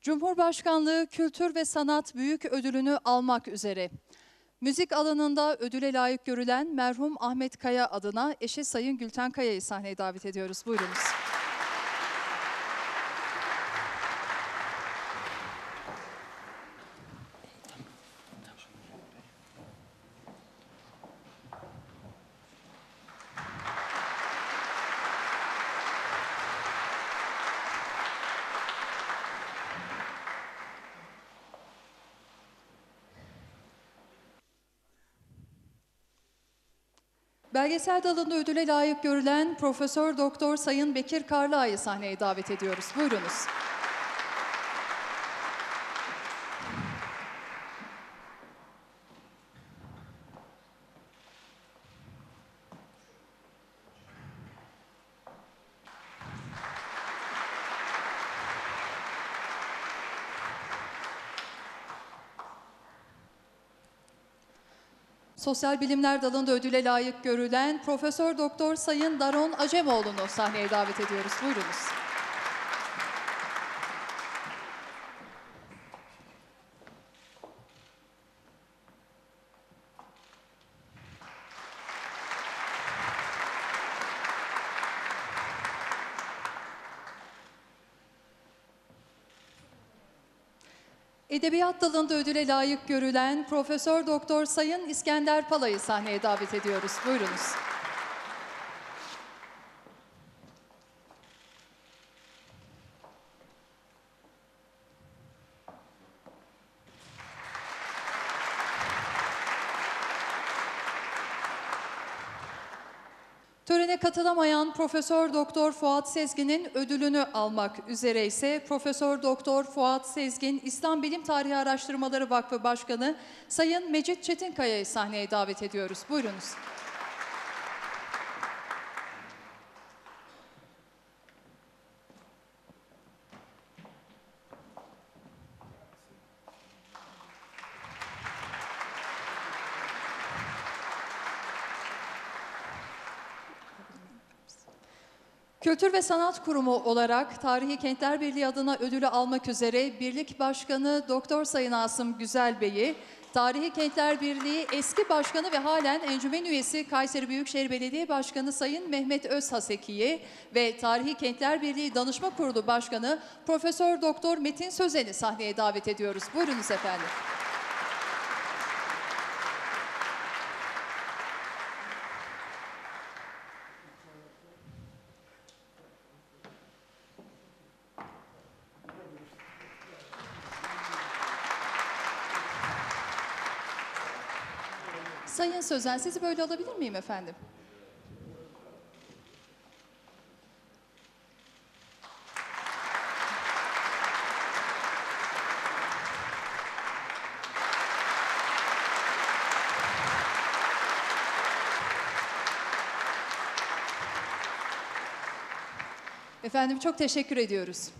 Cumhurbaşkanlığı Kültür ve Sanat Büyük Ödülünü almak üzere. Müzik alanında ödüle layık görülen merhum Ahmet Kaya adına eşi Sayın Gülten Kaya'yı sahneye davet ediyoruz. Buyurunuz. Belgesel dalında ödüle layık görülen Profesör Doktor Sayın Bekir Karlıay'ı sahneye davet ediyoruz. Buyurunuz. Sosyal Bilimler dalında ödüle layık görülen Profesör Doktor Sayın Daron Acemoğlu'nu sahneye davet ediyoruz. Buyurunuz. Edebiyat dalında ödüle layık görülen Profesör Doktor Sayın İskender Pala'yı sahneye davet ediyoruz. Buyurunuz. Törene katılamayan Profesör Doktor Fuat Sezgin'in ödülünü almak üzere ise Profesör Doktor Fuat Sezgin İslam Bilim Tarihi Araştırmaları Vakfı Başkanı Sayın Mecit Çetinkaya'yı sahneye davet ediyoruz. Buyurunuz. Kültür ve Sanat Kurumu olarak Tarihi Kentler Birliği adına ödülü almak üzere Birlik Başkanı Doktor Sayın Asım Güzel Bey'i, Tarihi Kentler Birliği eski başkanı ve halen encümen üyesi Kayseri Büyükşehir Belediye Başkanı Sayın Mehmet Özhaseki'yi ve Tarihi Kentler Birliği Danışma Kurulu Başkanı Profesör Doktor Metin Sözen'i sahneye davet ediyoruz. Buyurunuz efendim. Sayın Sözen sizi böyle alabilir miyim efendim? Efendim çok teşekkür ediyoruz.